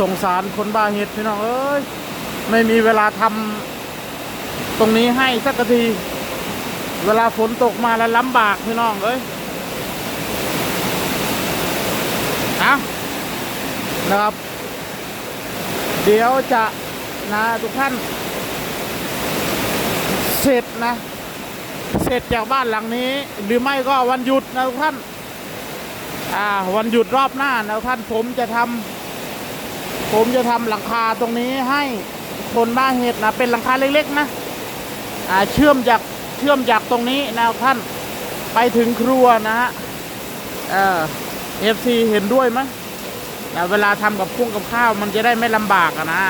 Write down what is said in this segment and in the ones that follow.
สงสารคนบ้าเห็ดพี่น้องเอ้ยไม่มีเวลาทำตรงนี้ให้สักที เวลาฝนตกมาแล้วลำบากพี่น้องเอ้ยเอานะครับ เดี๋ยวจะนะทุกท่าน เสร็จนะ เสร็จจากบ้านหลังนี้ หรือไม่ก็วันหยุดนะทุกท่าน อ่า วันหยุดรอบหน้านะทุกท่านผมจะทำ ผมจะทำหลังคาตรงนี้ให้คนบ้าเห็ดนะเป็นหลังคาเล็กๆนะอ่าเชื่อมจากเชื่อมจากตรงนี้นะท่านไปถึงครัวนะฮะเออฟซีเห็นด้วยไหมแต่เวลาทำกับพุ่งกับข้าวมันจะได้ไม่ลำบากอะนะ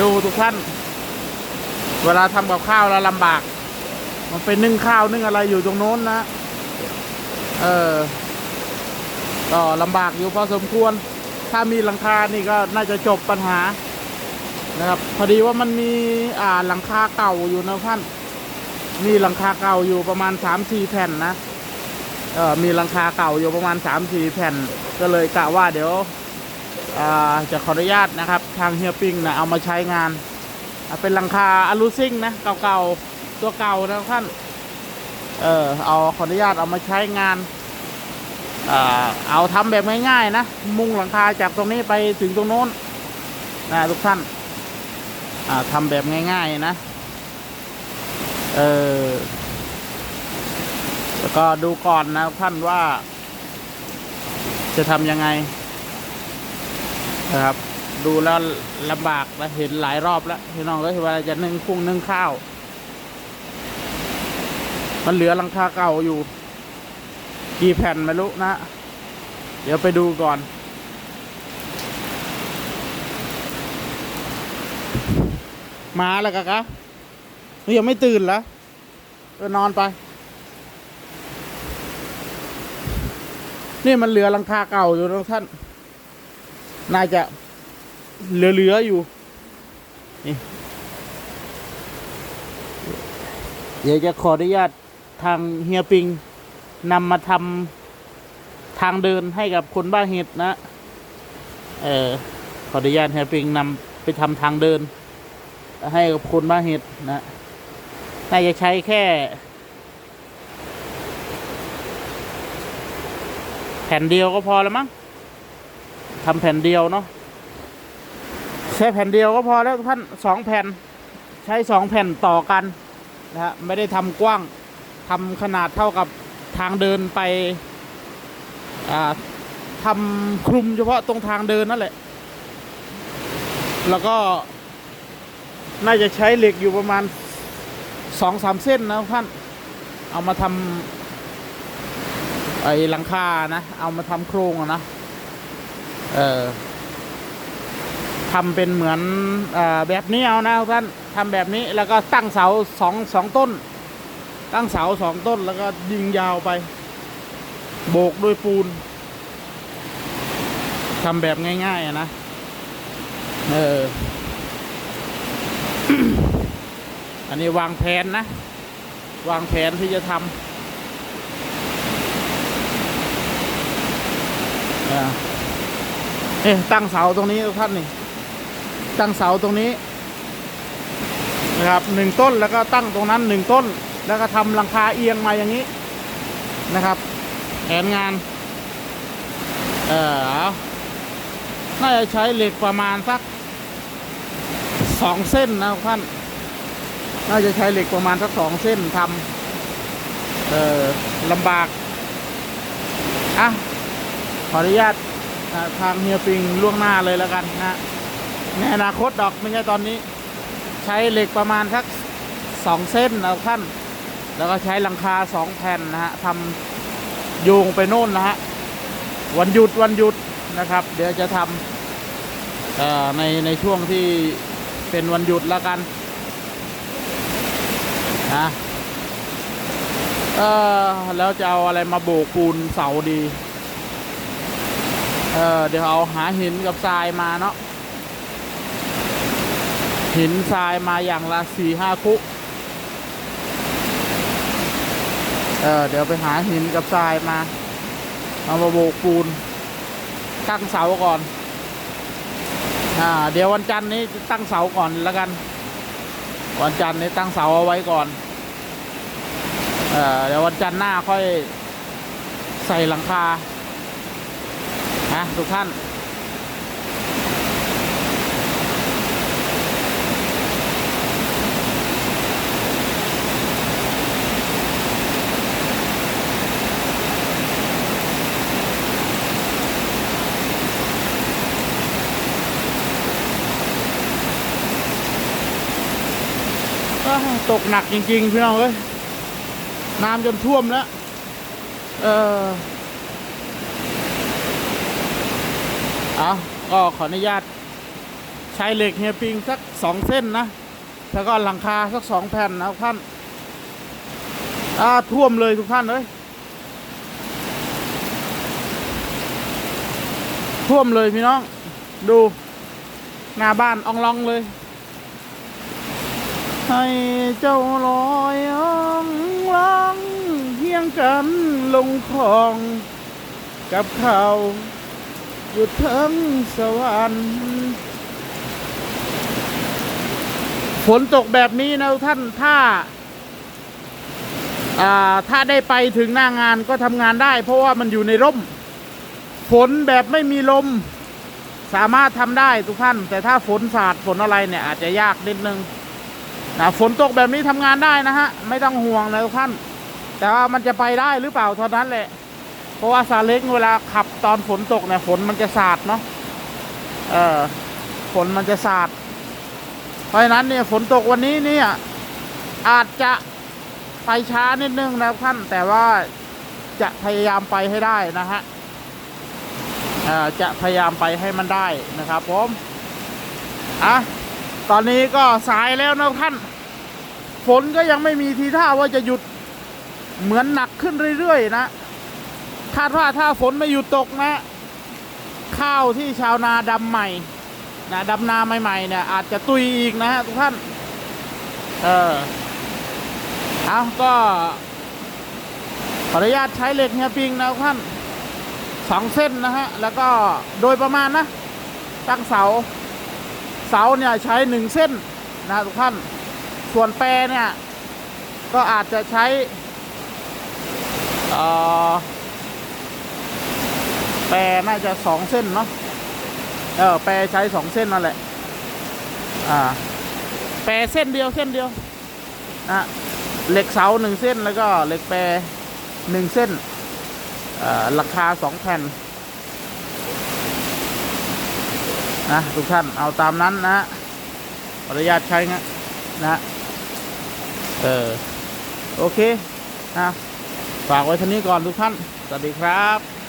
ดูทุกท่าน เวลาทำกับข้าวแล้วลำบาก มันเป็นนึ่งข้าวนึ่งอะไรอยู่ตรงโน้นนะ เออก็ลำบากอยู่พอสมควร ถ้ามีหลังคานี่ก็น่าจะจบปัญหานะครับ พอดีว่ามันมีอ่าหลังคาเก่าอยู่นะท่านมีหลังคาเก่าอยู่ประมาณสามสี่แผ่นนะเออมีหลังคาเก่าอยู่ประมาณสามสี่แผ่น ก็เลยกะว่าเดี๋ยวอ่าจะขออนุญาตนะครับ ทางเฮียปิงนะเอามาใช้งาน เป็นหลังคาอลูซิ่งนะเก่าๆตัวเก่านะท่านเออเอาขออนุญาตเอามาใช้งาน เอ่อเอาทำแบบง่ายๆนะ มุงหลังคาจากตรงนี้ไปถึงตรงโน้นนะทุกท่านาทำแบบง่ายๆนะ เออแล้วก็ดูก่อนนะท่านว่า จะทำยังไงนะครับ ดูแล้วลำบากและเห็นหลายรอบแล้วพี่น้องก็เวลาจะนึ่งกุ้งนึ่งข้าว มันเหลือหลังคาเก่าอยู่ กี่แผ่นไม่รู้นะ เดี๋ยวไปดูก่อน มาแล้วกะกะนี่ยังไม่ตื่นเหรอเออนอนไป นี่มันเหลือหลังคาเก่าอยู่ทุกท่าน น่าจะเหลือๆอยู่ นี่ เดี๋ยวจะขออนุญาตทางเฮียปิง นำมาทำทางเดินให้กับคนบ้าเห็ดนะ เออขออนุญาตเฮียปิงนำไปทำทางเดิน ให้กับคนบ้าเห็ดนะน่าจะใช้แค่ แผ่นเดียวก็พอแล้วมั้งทำแผ่นเดียวเนาะใช้แผ่นเดียวก็พอแล้วท่านสองแผ่น ใช้สองแผ่นต่อกันนะฮะไม่ได้ทำกว้างทำขนาดเท่ากับ ทางเดินไปอ่าทำคลุมเฉพาะตรงทางเดินนั่นแหละ แล้วก็น่าจะใช้เหล็กอยู่ประมาณสองสามเส้นนะท่าน เอามาทำไอ้หลังคานะ เอามาทำโครงนะ เออทำเป็นเหมือนอแบบนี้เอานะท่านทำแบบนี้แล้วก็ตั้งเสาสองสองต้น ตั้งเสาสองต้นแล้วก็ยิงยาวไป โบกด้วยปูนทำแบบง่ายๆนะ เออ อันนี้วางแผนนะ วางแผนที่จะทำอ่าเอ๊ะตั้งเสาตรงนี้ทุกท่านนี่ ตั้งเสาตรงนี้นะครับหนึ่งต้นแล้วก็ตั้งตรงนั้นหนึ่งต้น แล้วก็ทำหลังคาเอียงมาอย่างนี้นะครับแผนงาน เออเอาน่าจะใช้เหล็กประมาณสักสองเส้นนะท่าน น่าจะใช้เหล็กประมาณสักสองเส้นทำเออลำบาก อะ ขออนุญาตทางเฮียปิงล่วงหน้าเลยแล้วกันนะในอนาคตดอกไม่ใช่ตอนนี้ ใช้เหล็กประมาณสักสองเส้นนะท่าน แล้วก็ใช้หลังคาสองแผ่นนะฮะทำโยงไปโน่นนะฮะวันหยุดวันหยุดนะครับ เดี๋ยวจะทำในในช่วงที่เป็นวันหยุดแล้วกันนะเออแล้วจะเอาอะไรมาโบกปูนเสาดี เออเดี๋ยวเอาหาหินกับทรายมาเนาะหินทรายมาอย่างละสี่ห้าคุก เออเดี๋ยวไปหาหินกับทรายมา เอามาโบกปูน ตั้งเสาก่อน อ่า เดี๋ยววันจันทร์นี้ตั้งเสาก่อนแล้วกัน วันจันทร์นี้ตั้งเสาเอาไว้ก่อน เออเดี๋ยววันจันทร์หน้าค่อยใส่หลังคา นะทุกท่าน อ้าว ตกหนักจริง ๆ พี่น้องเอ้ยน้ำจนท่วมแล้ว เออเอาก็ขออนุญาต ใช้เหล็กเฮียปิงสักสองเส้นนะ แล้วก็หลังคาสักสองแผ่นนะท่านอ่าท่วมเลยทุกท่านเลยท่วมเลยพี่น้อง ดู หน้าบ้านอองลองเลย ให้เจ้าลอยอ่องลังเพียงกันลงคลอง กับเขาอยู่เทิงสวรรค์ฝนตกแบบนี้นะท่านถ้าอ่าถ้าได้ไปถึงหน้างานก็ทำงานได้ เพราะว่ามันอยู่ในร่ม ฝนแบบไม่มีลม สามารถทำได้ทุกท่าน แต่ถ้าฝนสาดฝนอะไรเนี่ยอาจจะยากนิดนึง นะฝนตกแบบนี้ทำงานได้นะฮะ ไม่ต้องห่วงนะทุกท่าน แต่ว่ามันจะไปได้หรือเปล่าเท่านั้นแหละ เพราะว่าซาเล้งเวลาขับตอนฝนตกเนี่ยฝนมันจะสาดเนาะเออฝนมันจะสาด เพราะฉะนั้นเนี่ยฝนตกวันนี้เนี่ยอาจจะไปช้านิดนึงนะท่าน แต่ว่าจะพยายามไปให้ได้นะฮะจะพยายามไปให้มันได้นะครับผมอะตอนนี้ก็สายแล้วนะท่าน ฝนก็ยังไม่มีทีท่าว่าจะหยุดเหมือนหนักขึ้นเรื่อยๆนะ คาดว่าถ้าฝนไม่หยุดตกนะ ข้าวที่ชาวนาดำใหม่นะดำนาใหม่ๆเนี่ยอาจจะตุยอีกนะฮะทุกท่าน เออเอาก็ขออนุญาตใช้เหล็กเฮียปิงนะทุกท่านสองเส้นนะฮะ แล้วก็โดยประมาณนะ ตั้งเสา เสาเนี่ยใช้หนึ่งเส้นนะทุกท่าน ส่วนแปรเนี่ย ก็อาจจะใช้แปรน่าจะสองเส้นเนาะเออแปรใช้สองเส้นนั่นแหละ อ่า แปรเส้นเดียวเส้นเดียวนะเหล็กเสาหนึ่งเส้นแล้วก็เหล็กแปรหนึ่งเส้นราคาสองแผ่นนะทุกท่านเอาตามนั้นนะขออนุญาตใช้นะนะ เออ โอเคนะฝากไว้ท่านี้ก่อนทุกท่าน สวัสดีครับ